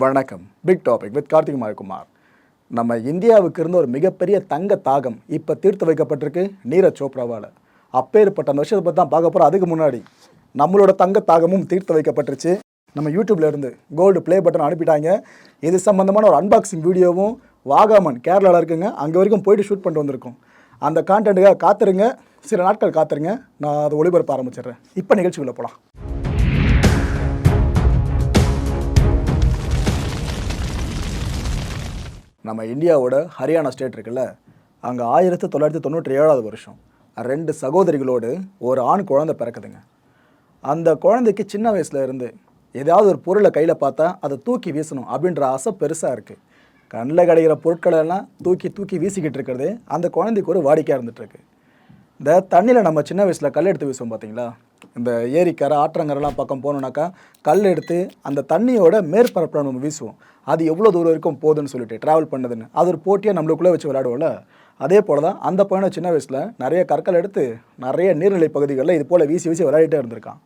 வணக்கம். Big topic with Karthikumar Kumar நம்ம இந்தியாவுக்கு இருந்த ஒரு மிகப்பெரிய தங்க தாகம் இப்போ தீர்த்து வைக்கப்பட்டிருக்கு நீரஜ் சோப்ராவால். அப்பேற்பட்ட அந்த விஷயத்தை பற்றி தான் பார்க்க போகிறோம் அதுக்கு முன்னாடி நம்மளோட தங்க தாகமும் தீர்த்து வைக்கப்பட்டுருச்சு. நம்ம யூடியூப்ல இருந்து கோல்டு ப்ளே பட்டன் அனுப்பிட்டாங்க. இது சம்மந்தமான ஒரு அன்பாக்சிங் வீடியோவும் வாகாமன் கேரளாவில் இருக்குங்க. அங்கே வரைக்கும் போயிட்டு ஷூட் பண்ணிட்டு வந்திருக்கோம். அந்த கான்டென்ட்டுக்காக காத்துருங்க. சில நாட்கள் காத்துருங்க. நான் அதை ஒளிபரப்ப ஆரம்பிச்சிடுறேன். இப்போ நிகழ்ச்சிக்குள்ளே போகலாம் நம்ம இந்தியாவோட ஹரியானா ஸ்டேட் இருக்குல்ல அங்கே ஆயிரத்தி தொள்ளாயிரத்தி தொண்ணூற்றி ஏழாவது வருஷம் ரெண்டு சகோதரிகளோடு ஒரு ஆண் குழந்தை பிறக்குதுங்க. அந்த குழந்தைக்கு சின்ன வயசுல இருந்து ஏதாவது ஒரு பொருளை கையில் பார்த்தா அதை தூக்கி வீசணும் அப்படின்ற ஆசை பெருசாக இருக்குது கண்ணில் கிடைக்கிற பொருட்களை எல்லாம் தூக்கி தூக்கி வீசிக்கிட்டு இருக்கிறது அந்த குழந்தைக்கு ஒரு வாடிக்கையாக இருந்துகிட்ருக்கு இந்த தண்ணியில் நம்ம சின்ன வயசில் கல் எடுத்து வீசுவோம் பார்த்தீங்களா இந்த ஏரிக்கரை ஆற்றங்கரெல்லாம் பக்கம் போனோம்னாக்கா கல் எடுத்து அந்த தண்ணியோட மேற்பரப்பில் நம்ம வீசுவோம். அது எவ்வளோ தூரம் வரைக்கும் போகுதுன்னு சொல்லிட்டு ட்ராவல் பண்ணுதுன்னு. அது ஒரு போட்டியாக நம்மளுக்குள்ளே வச்சு விளையாடுவோம்ல. அதே போல் தான் அந்த பையனை சின்ன வயசில் நிறைய கற்கள் எடுத்து நிறைய நீர்நிலை பகுதிகளில் இது போல் வீசி வீசி விளையாடிட்டே இருந்திருக்கான்.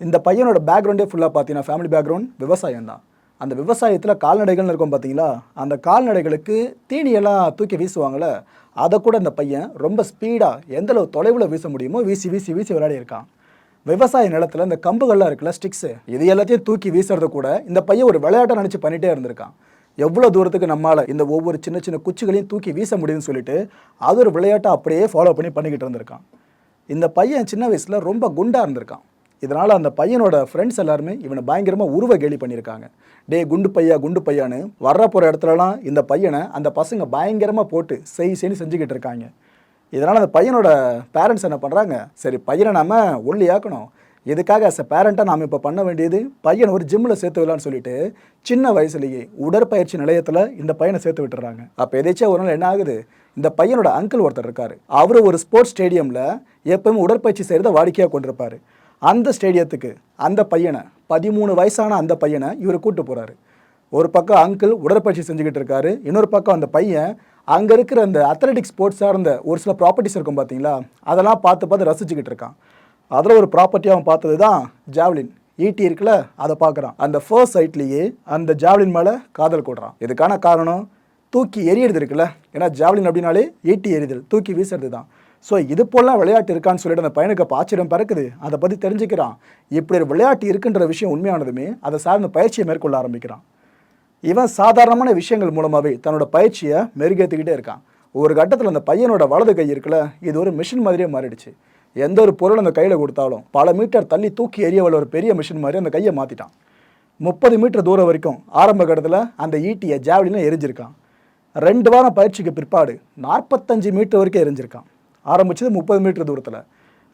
இந்த பையனோட பேக்ரவுண்டே ஃபுல்லாக பார்த்தீங்கன்னா ஃபேமிலி பேக்ரவுண்ட் விவசாயம் தான். அந்த விவசாயத்தில் கால்நடைகள்னு இருக்கும் பார்த்தீங்களா? அந்த கால்நடைகளுக்கு தீனியெல்லாம் தூக்கி வீசுவாங்கள்ல அதை கூட இந்த பையன் ரொம்ப ஸ்பீடாக எந்தளவு தொலைவில் வீச முடியுமோ வீசி வீசி வீசி விளையாடியிருக்கான். விவசாய நிலத்தில் இந்த கம்புகள்லாம் இருக்குல்ல ஸ்டிக்ஸு இது எல்லாத்தையும் தூக்கி வீசுறது கூட இந்த பையன் ஒரு விளையாட்டை நினச்சி பண்ணிகிட்டே இருந்திருக்கான். எவ்வளோ தூரத்துக்கு நம்மளால் இந்த ஒவ்வொரு சின்ன சின்ன குச்சிகளையும் தூக்கி வீச முடியும்னு சொல்லிட்டு அது ஒரு விளையாட்டை அப்படியே ஃபாலோ பண்ணி பண்ணிக்கிட்டு இருந்திருக்கான். இந்த பையன் சின்ன வயசில் ரொம்ப குண்டாக இருந்திருக்கான். இதனால் அந்த பையனோட ஃப்ரெண்ட்ஸ் எல்லாருமே இவனை பயங்கரமாக உருவ கேலி பண்ணியிருக்காங்க. டே குண்டு பையா குண்டு பையான்னு வர்ற போகிற இடத்துலலாம் இந்த பையனை அந்த பசங்க பயங்கரமாக போட்டு செய் செய்னு செஞ்சுக்கிட்டு இருக்காங்க. இதனால் அந்த பையனோட பேரண்ட்ஸ் என்ன பண்ணுறாங்க சரி பையனை நாம் ஒல்லியாக்கணும். இதுக்காக அஸ் அ பேரண்ட்டாக நாம் இப்போ பண்ண வேண்டியது? பையனை ஒரு ஜிம்மில் சேர்த்து விடலான்னு சொல்லிட்டு சின்ன வயசுலேயே உடற்பயிற்சி நிலையத்தில் இந்த பையனை சேர்த்து விட்டுறாங்க அப்போ எதேச்சும் ஒரு நாள் என்ன ஆகுது? இந்த பையனோட அங்கிள் ஒருத்தர் இருக்கார். அவர் ஒரு ஸ்போர்ட்ஸ் ஸ்டேடியமில் எப்பவுமே உடற்பயிற்சி செய்கிறத வாடிக்கையாக கொண்டிருப்பார். அந்த ஸ்டேடியத்துக்கு அந்த பையனை பதிமூணு வயசான அந்த பையனை இவர் கூப்பிட்டு போகிறாரு ஒரு பக்கம் அங்கிள் உடற்பயிற்சி செஞ்சுக்கிட்டு இருக்காரு. இன்னொரு பக்கம் அந்த பையன் அங்கே இருக்கிற அந்த அத்லெட்டிக் ஸ்போர்ட்ஸ் சார்ந்த ஒரு சில ப்ராப்பர்ட்டிஸ் இருக்கும் பார்த்தீங்களா அதெல்லாம் பார்த்து பார்த்து ரசிச்சுக்கிட்டு இருக்கான். அதில் ஒரு ப்ராப்பர்ட்டி அவன் பார்த்தது தான் ஜாவ்லின் ஈட்டி இருக்குல்ல அதை பார்க்குறான். அந்த ஃபர்ஸ்ட் சைட்லேயே அந்த ஜாவ்லின் மேலே காதல் கொடுறான். இதுக்கான காரணம் தூக்கி எரியிறது இருக்குல்ல? ஏன்னா ஜாவ்லின் அப்படின்னாலே ஈட்டி எறிதல் தூக்கி வீசுறது தான் ஸோ இது போலாம் விளையாட்டு இருக்கான்னு சொல்லிட்டு அந்த பையனுக்கு அப்ப ஆச்சரியம் பிறக்குது. அதை பற்றி தெரிஞ்சுக்கிறான். இப்படி ஒரு விளையாட்டு இருக்குன்ற விஷயம் உண்மையானதுமே அதை சார்ந்த பயிற்சியை மேற்கொள்ள ஆரம்பிக்கிறான். இவன் சாதாரணமான விஷயங்கள் மூலமாகவே தன்னோட பயிற்சியை மெருகேற்றிக்கிட்டே இருக்கான். ஒரு கட்டத்தில் அந்த பையனோட வலது கை இருக்குல்ல இது ஒரு மிஷின் மாதிரியே மாறிடுச்சு. எந்த ஒரு பொருள் அந்த கையில் கொடுத்தாலும் பல மீட்டர் தள்ளி தூக்கி எறியவள் ஒரு பெரிய மிஷின் மாதிரி அந்த கையை மாற்றிட்டான் முப்பது மீட்டர் தூரம் வரைக்கும் ஆரம்ப கட்டத்தில் அந்த ஈட்டியை ஜாவலினை எரிஞ்சிருக்கான். ரெண்டு வாரம் பயிற்சிக்கு பிற்பாடு நாற்பத்தஞ்சு மீட்டர் வரைக்கும் எரிஞ்சிருக்கான். ஆரம்பிச்சது முப்பது மீட்டர் தூரத்தில்.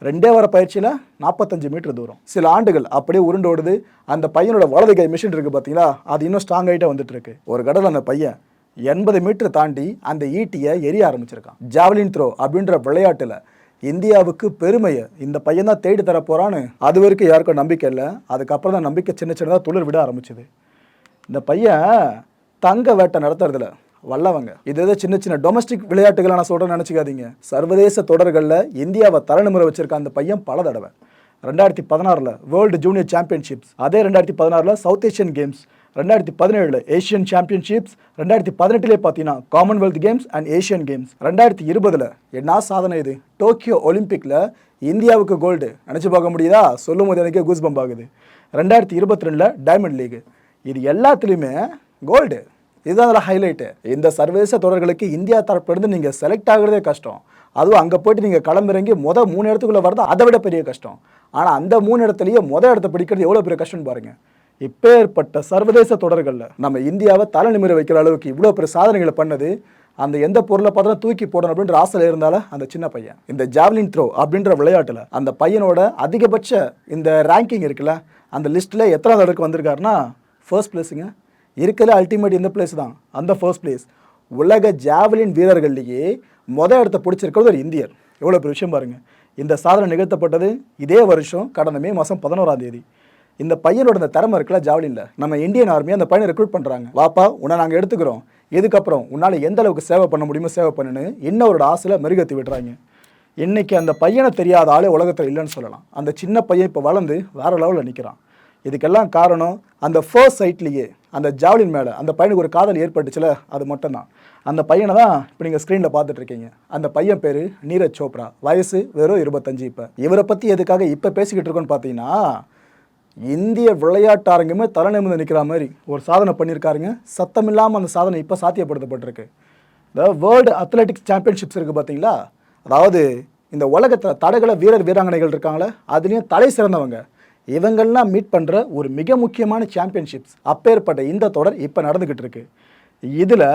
ரெண்டே வர பயிற்சியில் நாற்பத்தஞ்சு மீட்டர் தூரம். சில ஆண்டுகள் அப்படியே உருண்டோடுது அந்த பையனோட வலது கை மிஷின் இருக்குது பார்த்தீங்களா அது இன்னும் ஸ்ட்ராங் ஆகிட்டே வந்துட்டு இருக்கு. ஒரு கடல் அந்த பையன் எண்பது மீட்டர் தாண்டி அந்த ஈட்டியை எரிய ஆரம்பிச்சிருக்கான். ஜாவலின் த்ரோ அப்படின்ற விளையாட்டில் இந்தியாவுக்கு பெருமையை இந்த பையன் தான் தேடி தரப்போகிறான்னு அது வரைக்கும் யாருக்கும் நம்பிக்கை இல்லை. அதுக்கப்புறம் தான் நம்பிக்கை சின்ன சின்னதாக துளிர் விட ஆரம்பிச்சது. இந்த பையன் தங்க வேட்டை நடத்துறதுல வல்லவங்க. இது ஏதோ சின்ன சின்ன டொமஸ்டிக் விளையாட்டுகளை நான் சொல்கிறேன்னு நினச்சிக்காதீங்க. சர்வதேச தொடர்களில் இந்தியாவை தரணுமுறை வச்சிருக்க அந்த பையன் பல தடவை. ரெண்டாயிரத்தி பதினாறில் வேர்ல்டு ஜூனியர் சாம்பியன்ஷிப்ஸ் அதே ரெண்டாயிரத்தி பதினாறில் சவுத் ஏஷியன் கேம்ஸ் ரெண்டாயிரத்தி பதினேழில் ஏஷியன் சாம்பியன்ஷிப்ஸ் ரெண்டாயிரத்தி பதினெட்டுலேயே பார்த்தீங்கன்னா commonwealth games and Asian games ரெண்டாயிரத்தி இருபதில் என்ன சாதனை இது? டோக்கியோ ஒலிம்பிக்கில் இந்தியாவுக்கு கோல்டு நினச்சி பார்க்க முடியுதா? சொல்லும் போது எனக்கே கூஸ் பம்ப் ஆகுது. ரெண்டாயிரத்தி இருபத்தி ரெண்டில் டைமண்ட் லீக் இது எல்லாத்துலேயுமே கோல்டு இதுதான் அதில் ஹைலைட்டு இந்த சர்வதேச தொடர்களுக்கு இந்தியா தரப்பிலிருந்து நீங்கள் செலக்ட் ஆகிறதே கஷ்டம். அதுவும் அங்கே போயிட்டு நீங்கள் களமிறங்கி மொதல் மூணு இடத்துக்குள்ளே வரது அதை விட பெரிய கஷ்டம். ஆனால் அந்த மூணு இடத்துலையே மொதல் இடத்த பிடிக்கிறது எவ்வளோ பெரிய கஷ்டம்னு பாருங்கள் இப்பேற்பட்ட சர்வதேச தொடர்களில் நம்ம இந்தியாவை தலை நிமிர வைக்கிற அளவுக்கு இவ்வளோ பெரிய சாதனைகளை பண்ணது அந்த எந்த பொருளை பார்த்தா தூக்கி போடணும் அப்படின்ற ஆசையில் இருந்தாலும் அந்த சின்ன பையன். இந்த ஜாவ்லின் த்ரோ அப்படின்ற விளையாட்டில் அந்த பையனோட அதிகபட்ச இந்த ரேங்கிங் இருக்குல்ல அந்த லிஸ்ட்டில் எத்தனாவது இடத்துக்கு வந்திருக்காருன்னா ஃபர்ஸ்ட் பிளேஸுங்க இருக்கிற அல்டிமேட் இந்த பிளேஸ் தான். அந்த ஃபர்ஸ்ட் பிளேஸ் உலக ஜாவலின் வீரர்கள்லேயே மொதல் இடத்த பிடிச்சிருக்கிறது ஒரு இந்தியர். எவ்வளோ பெரிய விஷயம் பாருங்கள் இந்த சாதனை நிகழ்த்தப்பட்டது இதே வருஷம் கடந்த மே மாதம் பதினோராம் தேதி. இந்த பையனோட அந்த திறமை இருக்குல்ல ஜாவலின்ல நம்ம இந்தியன் ஆர்மியை அந்த பையனை ரெக்ரூட் பண்ணுறாங்க வாப்பா உன்னை நாங்கள் எடுத்துக்கிறோம். இதுக்கப்புறம் உன்னால் எந்த அளவுக்கு சேவை பண்ண முடியுமோ சேவை பண்ணுன்னு இன்னொரு ஆசையில் மெருகத்தி விடுறாங்க. இன்றைக்கி அந்த பையனை தெரியாத ஆளே உலகத்தில் இல்லைன்னு சொல்லலாம். அந்த சின்ன பையன் இப்போ வளர்ந்து வேற லெவலில் நிற்கிறான் இதுக்கெல்லாம் காரணம் அந்த ஃபர்ஸ்ட் சைட்லேயே அந்த ஜாவலின் மேலே அந்த பையனுக்கு ஒரு காதல் ஏற்பட்டுச்சுல அது மட்டும்தான். அந்த பையனை தான் இப்போ நீங்கள் ஸ்க்ரீனில் பார்த்துட்ருக்கீங்க. அந்த பையன் பேர் நீரஜ் சோப்ரா. வயசு வெறும் இருபத்தஞ்சு இப்போ. இவரை பற்றி எதுக்காக இப்போ பேசிக்கிட்டு இருக்கோன்னு பார்த்தீங்கன்னா இந்திய விளையாட்டாரங்கமே தலை நிமிந்து நிற்கிற மாதிரி ஒரு சாதனை பண்ணியிருக்காருங்க. சத்தம் இல்லாமல் அந்த சாதனை இப்போ சாத்தியப்படுத்தப்பட்டிருக்கு. இந்த வேர்ல்டு அத்லெட்டிக்ஸ் சாம்பியன்ஷிப்ஸ் இருக்குது பார்த்தீங்களா? அதாவது இந்த உலகத்தில் தடகள வீரர் வீராங்கனைகள் இருக்காங்களே அதுலேயும் தலை சிறந்தவங்க. இவங்கெல்லாம் மீட் பண்ணுற ஒரு மிக முக்கியமான சாம்பியன்ஷிப்ஸ் அப்பேற்பட்ட இந்த தொடர் இப்போ நடந்துக்கிட்டு இருக்கு. இதில்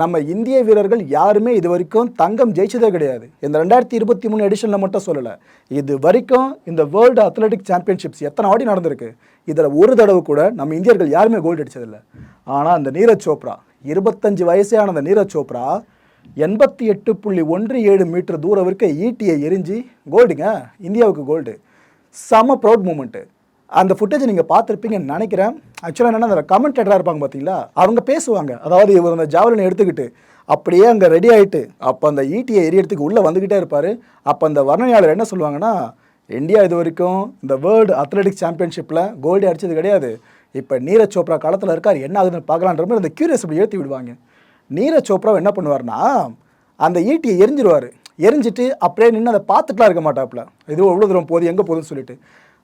நம்ம இந்திய வீரர்கள் யாருமே இது வரைக்கும் தங்கம் ஜெயிச்சதே கிடையாது. இந்த ரெண்டாயிரத்தி இருபத்தி மூணு எடிஷனில் மட்டும் சொல்லலை. இது வரைக்கும் இந்த வேர்ல்டு அத்லெட்டிக் சாம்பியன்ஷிப்ஸ் எத்தனை ஆடி நடந்திருக்கு? இதில் ஒரு தடவை கூட நம்ம இந்தியர்கள் யாருமே கோல்டு அடிச்சதில்லை. ஆனால் அந்த நீரஜ் சோப்ரா இருபத்தஞ்சு வயசான அந்த நீரஜ் சோப்ரா எண்பத்தி எட்டு புள்ளி ஒன்று ஏழு மீட்டர் தூரம் இருக்க ஈட்டியை எரிஞ்சு கோல்டுங்க இந்தியாவுக்கு கோல்டு செம ப்ரௌட் மூமெண்ட்டு அந்த ஃபுட்டேஜை நீங்கள் பார்த்துருப்பீங்கன்னு நினைக்கிறேன். ஆக்சுவலாக என்னென்னா அந்த கமெண்டேட்டராக இருப்பாங்க பார்த்தீங்களா? அவங்க பேசுவாங்க. அதாவது இவர் அந்த ஜாவலினை எடுத்துக்கிட்டு அப்படியே அங்கே ரெடி ஆகிட்டு அப்போ அந்த ஈட்டியை எரியறதுக்கு உள்ளே வந்துக்கிட்டே இருப்பார். அப்போ அந்த வர்ணனையாளர் என்ன சொல்லுவாங்கன்னா இந்தியா இது வரைக்கும் இந்த வேர்ல்டு அத்லெட்டிக்ஸ் சாம்பியன்ஷிப்பில் கோல்டு அடித்தது கிடையாது. இப்போ நீரஜ் சோப்ரா காலத்தில் இருக்கார் என்ன ஆகுதுன்னு பார்க்கலான்ற மாதிரி அந்த கியூரியஸ் அப்படி ஏற்றி விடுவாங்க. நீரஜ் சோப்ரா என்ன பண்ணுவார்னா அந்த ஈட்டியை எரிஞ்சிருவார். எரிஞ்சிட்டு அப்படியே நின்று அதை பார்த்துட்டுலாம் இருக்க மாட்டாப்புல. இது எவ்வளோ தூரம் போகுது எங்கே போகுதுன்னு சொல்லிட்டு.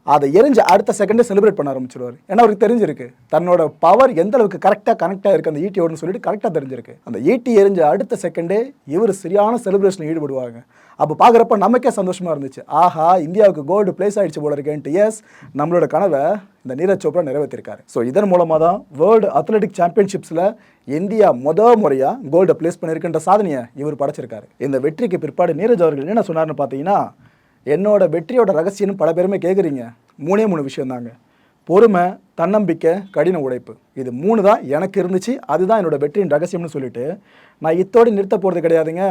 அதை எரிஞ்சு அடுத்த செகண்டே செலிப்ரேட் பண்ண ஆரம்பிச்சிடுவார் ஏன்னா அவருக்கு தெரிஞ்சிருக்கு தன்னோட பவர் எந்த அளவுக்கு கரெக்டாக கனெக்டாக இருக்குது அந்த ஈட்டியோடன்னு சொல்லிட்டு கரெக்டாக தெரிஞ்சிருக்கு. அந்த ஈட்டி எரிஞ்ச அடுத்த செகண்டே இவர் சரியான செலிப்ரேஷனில் ஈடுபடுவாங்க. அப்போ பார்க்குறப்ப நமக்கே சந்தோஷமாக இருந்துச்சு. ஆஹா இந்தியாவுக்கு கோல்டு பிளேஸ் ஆகிடுச்சு போல இருக்கேன்ட்டு. எஸ் நம்மளோட கனவை இந்த நீரஜ் சோப்ரா நிறைவேற்றிருக்காரு ஸோ இதன் மூலமாக தான் வேர்ல்டு அத்லெட்டிக் சாம்பியன்ஷிப்ஸில் இந்தியா முத முறையாக கோல்டை பிளேஸ் பண்ணியிருக்கின்ற சாதனையை இவர் படைச்சிருக்காரு. இந்த வெற்றிக்கு பிற்பாடு நீரஜ் அவர்கள் என்ன சொன்னார்னு பார்த்தீங்கன்னா என்னோட வெற்றியோட ரகசியம்னு பல பேருமே கேட்குறீங்க மூணே மூணு விஷயந்தாங்க பொறுமை தன்னம்பிக்கை கடின உழைப்பு. இது மூணு தான் எனக்கு இருந்துச்சு. அதுதான் என்னோட வெற்றியின் ரகசியம்னு சொல்லிட்டு நான் இத்தோடு நிறுத்த போகிறது கிடையாதுங்க.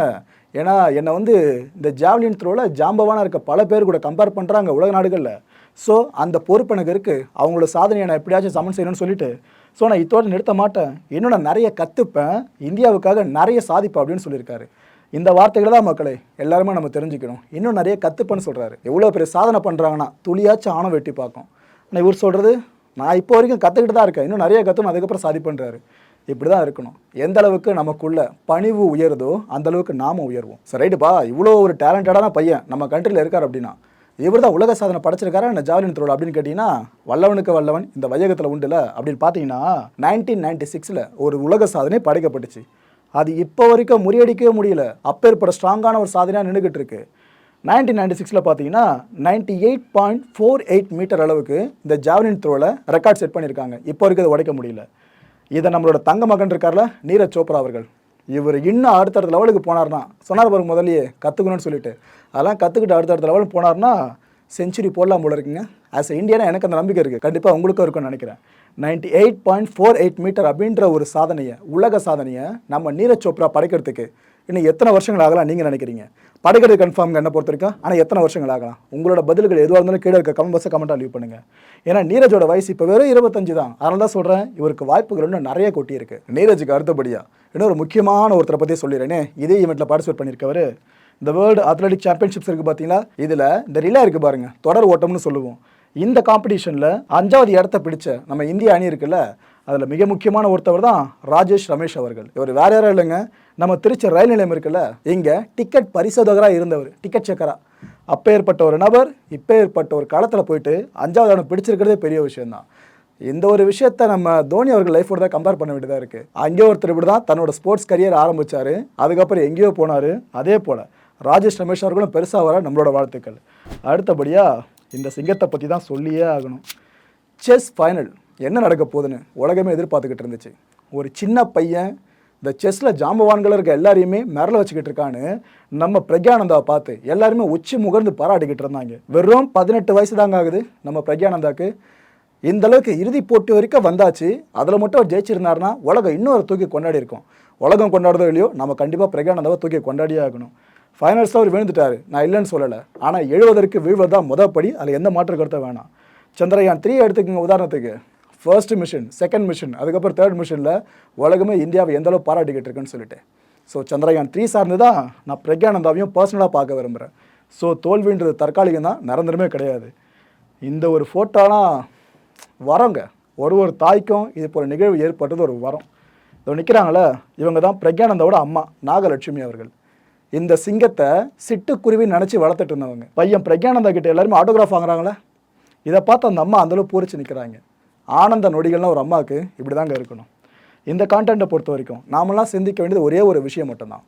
ஏன்னா என்னை வந்து இந்த ஜாவ்லின் த்ரோவில் ஜாம்பவான இருக்க பல பேர் கூட கம்பேர் பண்ணுறாங்க உலக நாடுகளில். ஸோ அந்த பொறுப்பு எனக்கு இருக்குது அவங்களோட சாதனையை நான் எப்படியாச்சும் சமன் செய்யணும்னு சொல்லிட்டு. ஸோ நான் இத்தோடு நிறுத்த மாட்டேன். இன்னும் நான் நிறைய கற்றுப்பேன் இந்தியாவுக்காக நிறைய சாதிப்பேன் அப்படின்னு சொல்லியிருக்காரு. இந்த வார்த்தைகளை தான் மக்களே எல்லாருமே நம்ம தெரிஞ்சுக்கணும். இன்னும் நிறைய கற்றுப்பேன்னு சொல்கிறாரு எவ்வளோ பெரிய சாதனை பண்ணுறாங்கன்னா துளியாச்சும் ஆணம் வெட்டி பார்க்கும். ஆனால் இவர் சொல்கிறது நான் இப்போ வரைக்கும் கற்றுக்கிட்டு தான் இருக்கேன். இன்னும் நிறைய கற்றுணும் அதுக்கப்புறம் சாதிப்பேன்றாரு இப்படி தான் இருக்கணும். எந்த அளவுக்கு நமக்குள்ள பணிவு உயருதோ அந்த அளவுக்கு நாம உயர்வோம். சரி ரைட்டுப்பா இவ்வளோ ஒரு டேலண்டடான பையன் நம்ம கண்ட்ரியில் இருக்கார் அப்படின்னா இவர் தான் உலக சாதனை படைச்சிருக்காரு இந்த ஜாவலின் த்ரோல் அப்படின்னு கேட்டிங்கன்னா வல்லவனுக்கு வல்லவன் இந்த வையகத்தில் உண்டுல அப்படின்னு பார்த்தீங்கன்னா நைன்டீன் நைன்டி சிக்ஸில் ஒரு உலக சாதனை படைக்கப்பட்டுச்சு. அது இப்போ வரைக்கும் முறியடிக்கவே முடியல. அப்பேற்பட ஸ்ட்ராங்கான ஒரு சாதனையாக நின்றுக்கிட்டு இருக்கு நைன்டீன் நைன்டி சிக்ஸில் பார்த்தீங்கன்னா ninety eight point four eight meter அளவுக்கு இந்த ஜாவலின் த்ரோவில் ரெக்கார்ட் செட் பண்ணியிருக்காங்க இப்போ வரைக்கும் அதை உடைக்க முடியல. இதை நம்மளோட தங்க மகன் இருக்கார்ல நீரஜ் சோப்ரா அவர்கள். இவர் இன்னும் அடுத்தடுத்த லெவலுக்கு போனார்னா சொன்னார் பாருங்க முதல்லயே கற்றுக்கணும்னு சொல்லிட்டு. அதெல்லாம் கற்றுக்கிட்டு அடுத்தடுத்த லெவலுக்கு போனார்னா செஞ்சுரி போடலாம் போல இருக்குங்க. ஆஸ் எ இந்தியனா எனக்கு அந்த நம்பிக்கை இருக்குது கண்டிப்பாக உங்களுக்கும் இருக்கும்னு நினைக்கிறேன். Ninety eight point four eight meter அப்படின்ற ஒரு சாதனையை உலக சாதனையை நம்ம நீரஜ் சோப்ரா படைக்கிறதுக்கு இன்னும் எத்தனை வருஷங்கள் ஆகலாம் நீங்கள் நினைக்கிறீங்க? படைக்கிறது கன்ஃபார்ம் என்ன பொறுத்த வரைக்கும் ஆனால் எத்தனை வருஷங்கள் ஆகலாம்? உங்களோட பதில்கள் எதுவாக இருந்தாலும் கீழே இருக்க கமெண்ட் பாக்ஸை கமெண்ட்டாக லீவ் பண்ணுங்கள் ஏன்னா நீரஜோட வயசு இப்போ வெறும் இருபத்தஞ்சு தான். அதனால தான் சொல்கிறேன் இவருக்கு வாய்ப்புகள் இன்னும் நிறைய கொட்டி இருக்கு நீரஜுக்கு அடுத்தபடியாக இன்னொரு முக்கியமான ஒருத்தரை பற்றி சொல்லிடுறேனே. இதே ஈவெண்ட்டில் பார்ட்டிசிபேட் பண்ணியிருக்கவர் இந்த வேர்ல்டு அத்லெட்டிக் சாம்பியன்ஷிப்ஸ் இருக்குது பார்த்தீங்களா இதில் இந்த ரிலே இருக்குது பாருங்கள் தொடர் ஓட்டம்னு சொல்லுவோம். இந்த காம்படிஷனில் அஞ்சாவது இடத்த பிடிச்ச நம்ம இந்திய அணி இருக்குல்ல அதில் மிக முக்கியமான ஒருத்தவர் தான் ராஜேஷ் ரமேஷ் அவர்கள். இவர் வேற யாரும் இல்லைங்க. நம்ம திருச்சி ரயில் நிலையம் இருக்குல்ல இங்கே டிக்கெட் பரிசோதகராக இருந்தவர் டிக்கெட் செக்கரா அப்பேற்பட்ட ஒரு நபர் இப்போ ஏற்பட்ட ஒரு களத்தில் போயிட்டு அஞ்சாவது இடம் பிடிச்சிருக்கிறதே பெரிய விஷயம்தான். இந்த ஒரு விஷயத்த நம்ம தோனி அவர்கள் லைஃபோட தான் கம்பேர் பண்ண வேண்டியதாக இருக்குது அங்கே ஒருத்தர் இப்படி தான் தன்னோட ஸ்போர்ட்ஸ் கரியர் ஆரம்பிச்சாரு. அதுக்கப்புறம் எங்கேயோ போனார். அதே போல் ராஜேஷ் ரமேஷ் அவர்களும் பெருசாக வர நம்மளோட வாழ்த்துக்கள். அடுத்தபடியாக இந்த சிங்கத்தை பற்றி தான் சொல்லியே ஆகணும். செஸ் ஃபைனல் என்ன நடக்க போகுதுன்னு உலகமே எதிர்பார்த்துக்கிட்டு இருந்துச்சு. ஒரு சின்ன பையன் இந்த செஸ்ஸில் ஜாம்பவான்கள் இருக்க எல்லாரையுமே மிரள வச்சுக்கிட்டு இருக்கான்னு நம்ம பிரக்யானந்தாவை பார்த்து எல்லாருமே உச்சி முகர்ந்து பாராட்டிக்கிட்டு இருந்தாங்க. வெறும் பதினெட்டு வயசு தாங்க ஆகுது நம்ம பிரக்யானந்தாவுக்கு இந்த அளவுக்கு இறுதி போட்டி வரைக்கும் வந்தாச்சு. அதில் மட்டும் அவர் ஜெயிச்சிருந்தாருன்னா உலகம் இன்னொரு தூக்கி கொண்டாடி இருக்கும். உலகம் கொண்டாடுறதோ இல்லையோ நம்ம கண்டிப்பாக பிரக்யானந்தாவை தூக்கி கொண்டாடியே ஆகணும். ஃபைனல்ஸில் அவர் விழுந்துட்டார். நான் இல்லைன்னு சொல்லலை. ஆனால் எழுவதற்கு வீழ்வது தான் முதப்படி அதில் எந்த மாற்று கருத்தும் வேணாம். சந்திரயான் த்ரீ எடுத்துக்கோங்க உதாரணத்துக்கு. ஃபர்ஸ்ட் மிஷன் செகண்ட் மிஷன் அதுக்கப்புறம் தேர்ட் மிஷனில் உலகமே இந்தியாவை எந்தளவு பாராட்டிக்கிட்டு இருக்குன்னு சொல்லிட்டு. ஸோ சந்திரயான் த்ரீ சார்ந்து தான் நான் பிரக்யானந்தாவையும் பர்சனலாக பார்க்க விரும்புகிறேன் ஸோ தோல்வின்றது தற்காலிகம் தான் நிரந்தரமே கிடையாது. இந்த ஒரு ஃபோட்டோலாம் வரோங்க. ஒரு ஒரு தாய்க்கும் இது போல் நிகழ்வு ஏற்பட்டது ஒரு வரம். இதோ நிற்கிறாங்களே இவங்க தான் பிரக்யானந்தாவோட அம்மா நாகலட்சுமி அவர்கள். இந்த சிங்கத்தை சிட்டுக்குருவி நினச்சி வளர்த்துட்டு இருந்தவங்க. பையன் பிரக்யானந்தா கிட்ட எல்லாருமே ஆட்டோகிராஃப் வாங்குறாங்களே? இதை பார்த்து அந்த அம்மா அந்தளவு பூரிச்சு நிற்கிறாங்க ஆனந்த நொடிகள்லாம் ஒரு அம்மாவுக்கு இப்படி தாங்க இருக்கணும். இந்த கான்டென்ட்டை பொறுத்த வரைக்கும் நாமெல்லாம் சிந்திக்க வேண்டியது ஒரே ஒரு விஷயம் மட்டும்தான்.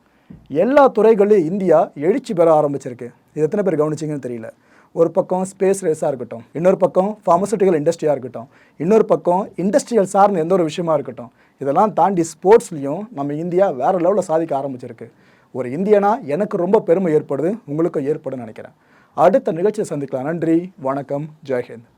எல்லா துறைகளையும் இந்தியா எழுச்சி பெற ஆரம்பிச்சிருக்கு. இது எத்தனை பேர் கவனிச்சிங்கன்னு தெரியல. ஒரு பக்கம் ஸ்பேஸ் ரேஸாக இருக்கட்டும். இன்னொரு பக்கம் ஃபார்மசூட்டிக்கல் இண்டஸ்ட்ரியாக இருக்கட்டும். இன்னொரு பக்கம் இண்டஸ்ட்ரியல் சார்ந்த எந்த ஒரு விஷயமா இருக்கட்டும். இதெல்லாம் தாண்டி ஸ்போர்ட்ஸ்லையும் நம்ம இந்தியா வேறு லெவலில் சாதிக்க ஆரம்பிச்சிருக்கு. ஒரு இந்தியனா எனக்கு ரொம்ப பெருமை ஏற்படுது உங்களுக்கும் ஏற்படும் நினைக்கிறேன். அடுத்த நிகழ்ச்சியை சந்திக்கலாம். நன்றி வணக்கம் ஜெய்ஹிந்த்.